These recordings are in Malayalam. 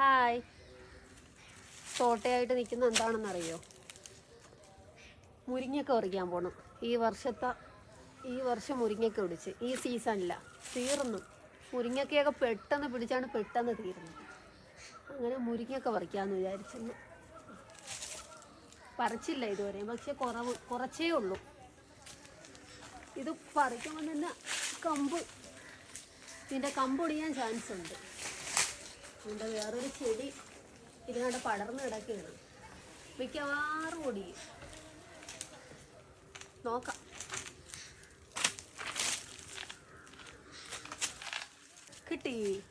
ഹായ്. തോട്ടയായിട്ട് നിൽക്കുന്ന എന്താണെന്നറിയോ? മുരിങ്ങയൊക്കെ പറിക്കാൻ പോകണം ഈ വർഷത്തെ ഈ വർഷം മുരിങ്ങയൊക്കെ ഒടിച്ച് ഈ സീസണില്ല തീർന്നു. മുരിങ്ങക്കയൊക്കെ പെട്ടെന്ന് പിടിച്ചാണ് പെട്ടെന്ന് തീർന്നത്. അങ്ങനെ മുരിങ്ങയൊക്കെ പറിക്കാമെന്ന് വിചാരിച്ചു പറിച്ചില്ല ഇതുവരെ. പക്ഷെ കുറവ് കുറച്ചേ ഉള്ളൂ. ഇത് പറിക്കുമ്പോൾ തന്നെ കമ്പ് ഇതിന്റെ കമ്പൊടിയാൻ ചാൻസ് ഉണ്ട് ഇതിന്റെ വേറൊരു ചെടി ഇതിനവിടെ പടർന്ന് കിടക്കുകയാണ്. മിക്കവാറും ഒടിയും നോക്കാം. കിട്ടി.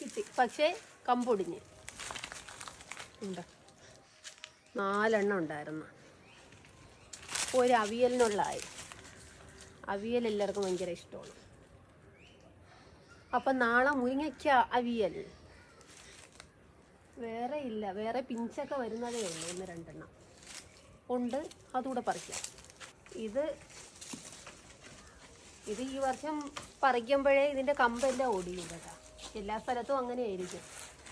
കിട്ടി. പക്ഷേ കമ്പൊടിഞ്ഞ്. നാലെണ്ണം ഉണ്ടായിരുന്നു. ഒരു അവിയലിനുള്ളതായി. അവിയൽ എല്ലാവർക്കും ഭയങ്കര ഇഷ്ടമാണ്. അപ്പം നാളെ മുരിങ്ങയ്ക്ക അവിയൽ. വേറെ ഇല്ല. വേറെ പിഞ്ചൊക്കെ വരുന്നതേ ഉള്ളൂ ഒന്ന് രണ്ടെണ്ണം. ഉണ്ട്. അതുകൂടെ പറിക്കാം. ഇത് ഇത് ഈ വർഷം പറിക്കുമ്പോഴേ ഇതിന്റെ കമ്പെല്ലാം ഓടിയില്ല കേട്ടോ. എല്ലാ സ്ഥലത്തും അങ്ങനെയായിരിക്കും.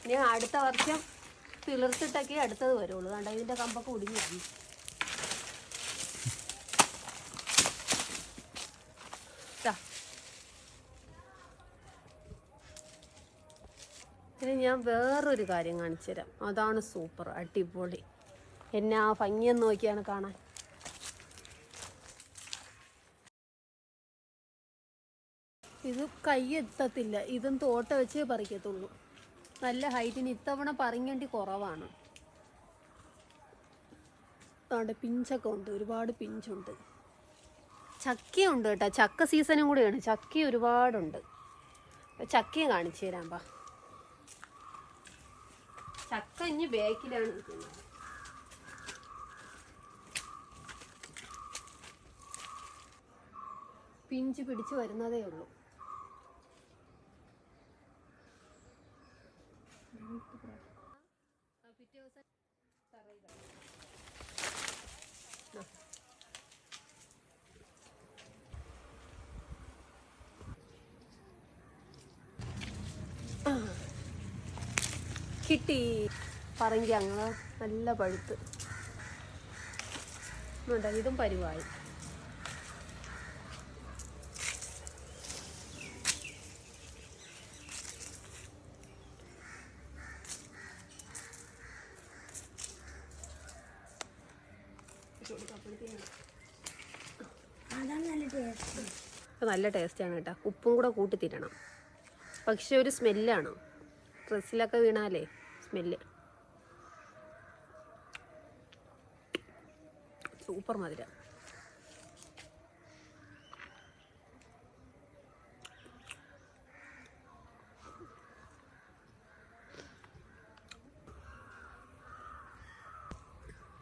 ഇനി അടുത്ത വർഷം തിളിർത്തിട്ടൊക്കെ അടുത്തത് വരുള്ളൂ. കണ്ട ഇതിന്റെ കമ്പൊക്കെ ഒടിഞ്ഞു. ഇനി ഞാൻ വേറൊരു കാര്യം കാണിച്ചു തരാം. അതാണ് സൂപ്പർ അടിപൊളി. എന്നെ ആ ഭംഗിയെന്ന് നോക്കിയാണ് കാണാൻ. ഇത് കൈ എത്തത്തില്ല. ഇതും തോട്ട വെച്ചേ പറിക്കത്തുള്ളൂ. നല്ല ഹൈറ്റിന് ഇത്തവണ പറിങ്ങേണ്ടി കുറവാണ്. അവിടെ പിഞ്ചൊക്കെ ഉണ്ട് ഒരുപാട് പിഞ്ചുണ്ട്. ചക്കയുണ്ട് കേട്ടോ ചക്ക സീസണും കൂടിയാണ്. ചക്ക ഒരുപാടുണ്ട്. ചക്കയും കാണിച്ചു തരാം പാ ചക്ക ഇനി ബേക്കിലാണ് നിൽക്കുന്നത്. പിഞ്ച് പിടിച്ച് വരുന്നതേ ഉള്ളൂ. കിട്ടി. പറങ്കി അങ്ങനെ നല്ല പഴുത്ത്. ഇതും പരുവായി. ഇത് നല്ല ടേസ്റ്റാണ് കേട്ടോ. ഉപ്പും കൂടെ കൂട്ടി തിരണം പക്ഷെ ഒരു സ്മെല്ലാണ്. ഡ്രസ്സിലൊക്കെ വീണാലേ സ്മെല്ല്. സൂപ്പർ മധുര.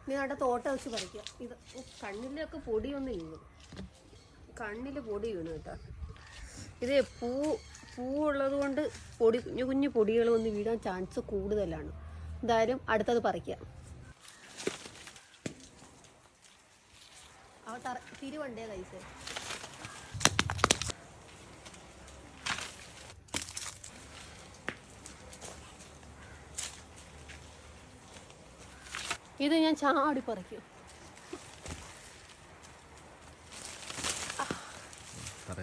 നീ അവിടെ തോട്ടം വെച്ച് പറിക്കുക ഇത് കണ്ണിലൊക്കെ പൊടിയൊന്നും വീണു കണ്ണിൽ പൊടി വീണു കേട്ടോ. ഇത് പൂ പൂ ഉള്ളത് കൊണ്ട് പൊടി കുഞ്ഞു കുഞ്ഞു പൊടികൾ വന്ന് വീഴാൻ ചാൻസ് കൂടുതലാണ്. എന്തായാലും അടുത്തത് പറിക്കുക അവ തിരുവണ്ടേ കൈസ്. ഇത് ഞാൻ ചാടി പറിക്കും.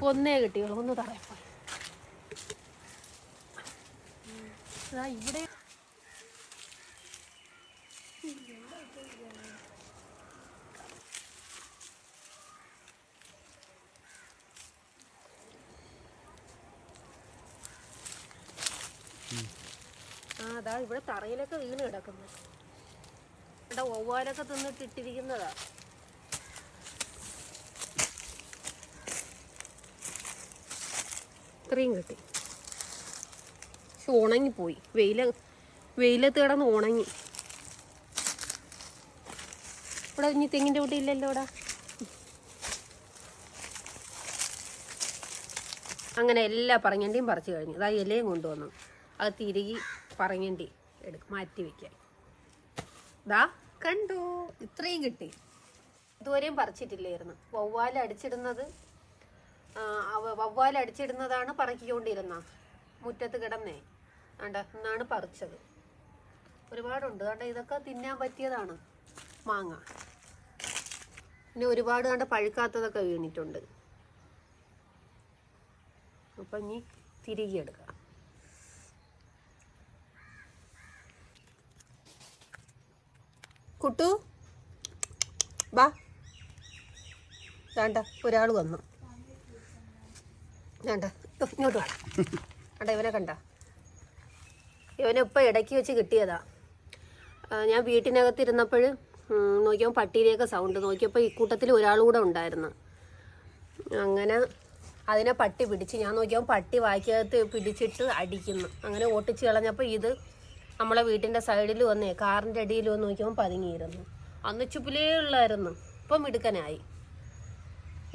ഒന്നേ കിട്ടിയുള്ളൂ ഒന്ന് തറയപ്പോ ഇവിടെ. ആ അതാ ഇവിടെ തറയിലൊക്കെ വീണ് കിടക്കുന്നു. ഇവിടെ ഒവ്വാലൊക്കെ തിന്നിട്ട് ഇട്ടിരിക്കുന്നതാ ഇത്രയും കിട്ടി. പക്ഷെ ഉണങ്ങിപ്പോയി. വെയില വെയിലത്ത് കിടന്ന് ഉണങ്ങി. ഇവിടെ ഇനി തെങ്ങിന്റെ കൂട്ടി ഇല്ലല്ലോ ഇവിടെ. അങ്ങനെ എല്ലാ പറങ്ങണ്ടിയും പറിച്ചു കഴിഞ്ഞു. അതാ ഇലയും കൊണ്ടുവന്നു. അത് തിരികെ പറങ്ങണ്ടി എടുക്കും മാറ്റി വെക്കാൻ ദാ കണ്ടു. ഇത്രയും കിട്ടി. ഇതുവരെയും പറിച്ചിട്ടില്ലായിരുന്നു. വവ്വാൽ അടിച്ചിടുന്നത് വവ്വാൽ അടിച്ചിടുന്നതാണ് പറിക്കൊണ്ടിരുന്ന മുറ്റത്ത് കിടന്നേ. ആണ്ട എന്നാണ് പറിച്ചത്. ഒരുപാടുണ്ട്. കണ്ട ഇതൊക്കെ തിന്നാൻ പറ്റിയതാണ് മാങ്ങ. പിന്നെ ഒരുപാട് കണ്ട പഴുക്കാത്തതൊക്കെ വീണിട്ടുണ്ട്. അപ്പം ഇനി തിരികെ എടുക്കാം. കുട്ടു. വാ. വേണ്ട ഒരാൾ വന്നു. വേണ്ട ഇങ്ങോട്ട് വേണം വേണ്ട ഇവനെ കണ്ട. ഇവനെ ഇപ്പം ഇടയ്ക്ക് വെച്ച് കിട്ടിയതാ. ഞാൻ വീട്ടിനകത്തിരുന്നപ്പോൾ നോക്കിയപ്പോൾ പട്ടിയിലേക്ക് സൗണ്ട് നോക്കിയപ്പോൾ ഇക്കൂട്ടത്തിൽ ഒരാൾ കൂടെ ഉണ്ടായിരുന്നു. അങ്ങനെ അതിനെ പട്ടി പിടിച്ച് ഞാൻ നോക്കിയപ്പോൾ പട്ടി വായിക്കകത്ത് പിടിച്ചിട്ട് അടിക്കുന്നു. അങ്ങനെ ഓട്ടിച്ച് കളഞ്ഞപ്പോൾ ഇത് നമ്മളെ വീട്ടിന്റെ സൈഡിൽ വന്നേ കാറിന്റെ അടിയിൽ വന്ന് നോക്കിയപ്പോൾ പതുങ്ങിയിരുന്നു. അന്ന് ചുപ്പിലേ ഉള്ളായിരുന്നു. ഇപ്പം മിടുക്കനായി.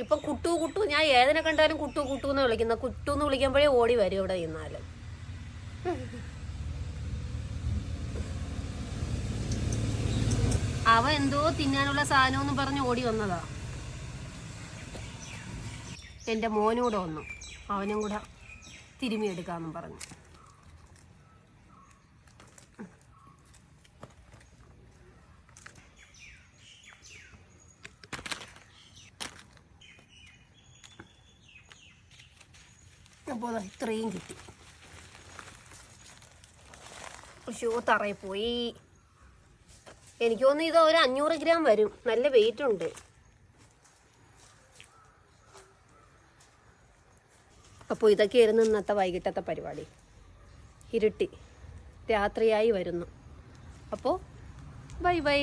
ഇപ്പം കുട്ടു കുട്ടു ഞാൻ ഏതിനെ കണ്ടാലും കുട്ടു കുട്ടു എന്ന് വിളിക്കുന്ന. കുട്ടു എന്ന് വിളിക്കുമ്പോഴേ ഓടി വരും ഇവിടെ നിന്നാലും അവ എന്തോ തിന്നാനുള്ള സാധനമെന്ന് പറഞ്ഞ് ഓടി വന്നതാ. എന്റെ മോനും കൂടെ വന്നു. അവനും കൂടെ തിരുമി എടുക്കാമെന്നും പറഞ്ഞു. അപ്പോൾ ഇത്രയും കിട്ടി. ഷൂ തറയിൽ പോയി എനിക്ക് തോന്നുന്നു ഇത് ഒരു അഞ്ഞൂറ് ഗ്രാം വരും. നല്ല വെയിറ്റ് ഉണ്ട്. അപ്പോൾ ഇതൊക്കെയായിരുന്നു ഇന്നത്തെ വൈകിട്ടത്തെ പരിപാടി. ഇരുട്ടി. രാത്രിയായി വരുന്നു. അപ്പോൾ ബൈ ബൈ.